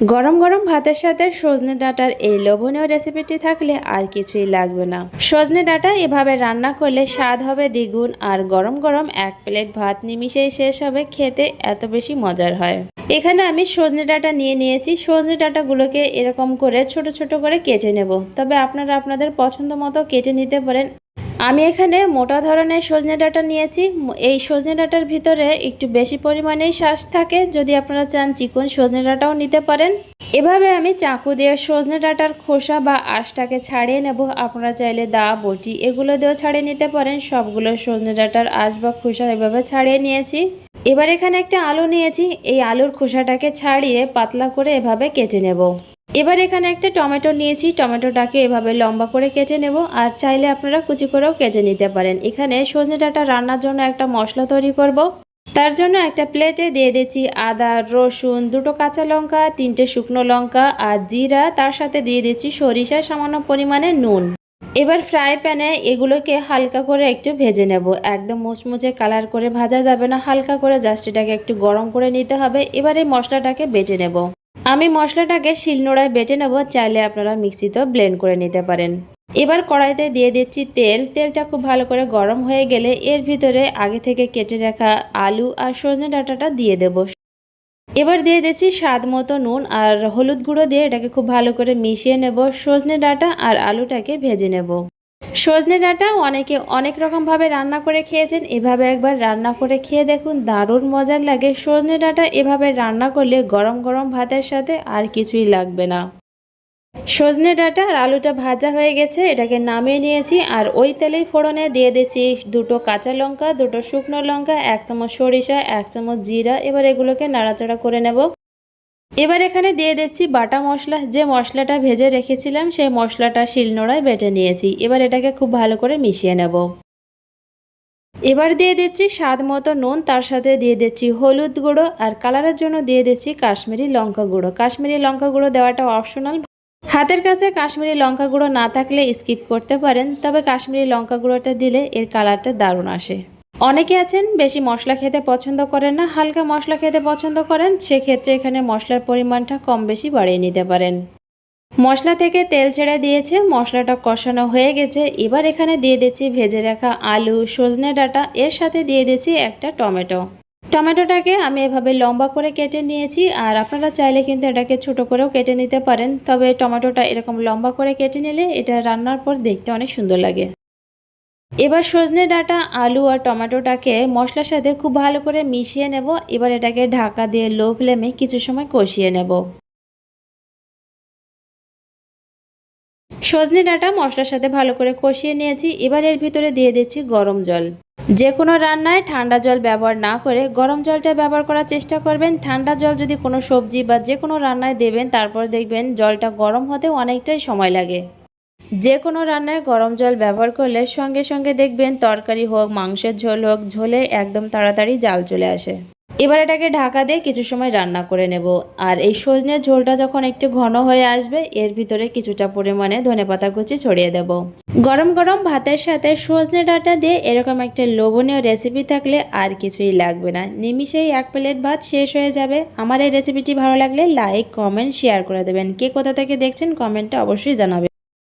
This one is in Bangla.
গরম গরম ভাতের সাথে সজনে ডাঁটার এই লোভনীয় রেসিপিটি থাকলে আর কিছুই লাগবে না। সজনে ডাঁটা এভাবে রান্না করলে স্বাদ হবে দ্বিগুণ আর গরম গরম এক প্লেট ভাত নিমিশেই শেষ হবে, খেতে এত বেশি মজার হয়। এখানে আমি সজনে ডাঁটা নিয়ে নিয়েছি। সজনে ডাঁটাগুলোকে এরকম করে ছোট ছোট করে কেটে নেব। তবে আপনারা আপনাদের পছন্দ মতো কেটে নিতে পারেন। আমি এখানে মোটা ধরনের সজনে ডাঁটা নিয়েছি। এই সজনে ডাঁটার ভিতরে একটু বেশি পরিমাণেই শ্বাস থাকে। যদি আপনারা চান চিকন সজনে ডাঁটাও নিতে পারেন। এভাবে আমি চাকু দিয়ে সজনে ডাঁটার খোসা বা আঁশটাকে ছাড়িয়ে নেব। আপনারা চাইলে দা, বটি এগুলো দিয়েও ছাড়িয়ে নিতে পারেন। সবগুলো সজনে ডাঁটার আঁশ বা খোসা এভাবে ছাড়িয়ে নিয়েছি। এবার এখানে একটা আলু নিয়েছি। এই আলুর খোসাটাকে ছাড়িয়ে পাতলা করে এভাবে কেটে নেব। এবার এখানে একটা টমেটো নিয়েছি। টমেটোটাকে এভাবে লম্বা করে কেটে নেব। আর চাইলে আপনারা কুচি করেও কেটে নিতে পারেন। এখানে সজনে ডাঁটা রান্নার জন্য একটা মশলা তৈরি করব। তার জন্য একটা প্লেটে দিয়ে দিচ্ছি আদা, রসুন, দুটো কাঁচা লঙ্কা, তিনটে শুকনো লঙ্কা আর জিরা। তার সাথে দিয়ে দিচ্ছি সরিষা সামান্য পরিমাণে নুন। এবার ফ্রাই প্যানে এগুলোকে হালকা করে একটু ভেজে নেব। একদম মুচমুচে কালার করে ভাজা যাবে না। হালকা করে জাস্ট এটাকে একটু গরম করে নিতে হবে। এবার এই মশলাটাকে বেটে নেব। আমি মশলাটাকে শিলনোড়ায় বেটে নেব, চাইলে আপনারা মিক্সিতেও ব্লেন্ড করে নিতে পারেন। এবার কড়াইতে দিয়ে দিচ্ছি তেল। তেলটা খুব ভালো করে গরম হয়ে গেলে এর ভিতরে আগে থেকে কেটে রাখা আলু আর সজনে ডাঁটাটা দিয়ে দেব। এবার দিয়ে দিচ্ছি স্বাদ মতো নুন আর হলুদ গুঁড়ো দিয়ে এটাকে খুব ভালো করে মিশিয়ে নেব। সজনে ডাঁটা আর আলুটাকে ভেজে নেব। সজনে ডাঁটা অনেকে অনেক রকমভাবে রান্না করে খেয়েছেন। এভাবে একবার রান্না করে খেয়ে দেখুন, দারুণ মজার লাগে। সজনে ডাঁটা এভাবে রান্না করলে গরম গরম ভাতের সাথে আর কিছুই লাগবে না। সজনে ডাঁটা আর আলুটা ভাজা হয়ে গেছে, এটাকে নামিয়ে নিয়েছি আর ওই তেলেই ফোড়নে দিয়ে দিয়েছি দুটো কাঁচা লঙ্কা, দুটো শুকনো লঙ্কা, এক চামচ সরিষা, এক চামচ জিরা। এবার এগুলোকে নাড়াচাড়া করে নেব। এবার এখানে দিয়ে দিচ্ছি বাটা মশলা। যে মশলাটা ভেজে রেখেছিলাম, সেই মশলাটা শিলনোড়ায় বেটে নিয়েছি। এবার এটাকে খুব ভালো করে মিশিয়ে নেব। এবার দিয়ে দিচ্ছি স্বাদ মতো নুন, তার সাথে দিয়ে দিচ্ছি হলুদ গুঁড়ো আর কালারের জন্য দিয়ে দিচ্ছি কাশ্মীরি লঙ্কা গুঁড়ো। কাশ্মীরি লঙ্কা গুঁড়ো দেওয়াটা অপশনাল। হাতের কাছে কাশ্মীরি লঙ্কা গুঁড়ো না থাকলে স্কিপ করতে পারেন, তবে কাশ্মীরি লঙ্কা গুঁড়োটা দিলে এর কালারটা দারুণ আসে। অনেকে আছেন বেশি মশলা খেতে পছন্দ করেন না, হালকা মশলা খেতে পছন্দ করেন, সেক্ষেত্রে এখানে মশলার পরিমাণটা কম বেশি বাড়িয়ে নিতে পারেন। মশলা থেকে তেল ছেড়ে দিয়েছে, মশলাটা কষানো হয়ে গেছে। এবার এখানে দিয়ে দিচ্ছি ভেজে রাখা আলু, সজনে ডাঁটা, এর সাথে দিয়ে দিচ্ছি একটা টমেটো। টমেটোটাকে আমি এভাবে লম্বা করে কেটে নিয়েছি, আর আপনারা চাইলে কিন্তু এটাকে ছোট করেও কেটে নিতে পারেন। তবে টমেটোটা এরকম লম্বা করে কেটে নিলে এটা রান্নার পর দেখতে অনেক সুন্দর লাগে। এবার সজনে ডাঁটা, আলু আর টমেটোটাকে মশলার সাথে খুব ভালো করে মিশিয়ে নেব। এবার এটাকে ঢাকা দিয়ে লো ফ্লেমে কিছু সময় কষিয়ে নেব। সজনে ডাঁটা মশলার সাথে ভালো করে কষিয়ে নিয়েছি। এবার এর ভিতরে দিয়ে দিচ্ছি গরম জল। যে কোনো রান্নায় ঠান্ডা জল ব্যবহার না করে গরম জলটা ব্যবহার করার চেষ্টা করবেন। ঠান্ডা জল যদি কোনো সবজি বা যে কোনো রান্নায় দেবেন, তারপর দেখবেন জলটা গরম হতে অনেকটাই সময় লাগে। যে কোনো রান্নায় গরম জল ব্যবহার করলে সঙ্গে সঙ্গে দেখবেন তরকারি হোক, মাংসের ঝোল হোক, ঝোলে একদম তাড়াতাড়ি জাল চলে আসে। এবার এটাকে ঢাকা দিয়ে কিছু সময় রান্না করে নেব। আর এই সজনের ঝোলটা যখন একটু ঘন হয়ে আসবে, এর ভিতরে কিছুটা পরিমাণে ধনেপাতা কুচি ছড়িয়ে দেব। গরম গরম ভাতের সাথে সজনে ডাঁটা দিয়ে এরকম একটা লোভনীয় রেসিপি থাকলে আর কিছুই লাগবে না। নিমিষেই এক প্লেট ভাত শেষ হয়ে যাবে। আমার এই রেসিপিটি ভালো লাগলে লাইক কমেন্ট শেয়ার করে দেবেন। কে কোথা থেকে দেখছেন কমেন্টটা অবশ্যই জানাবেন।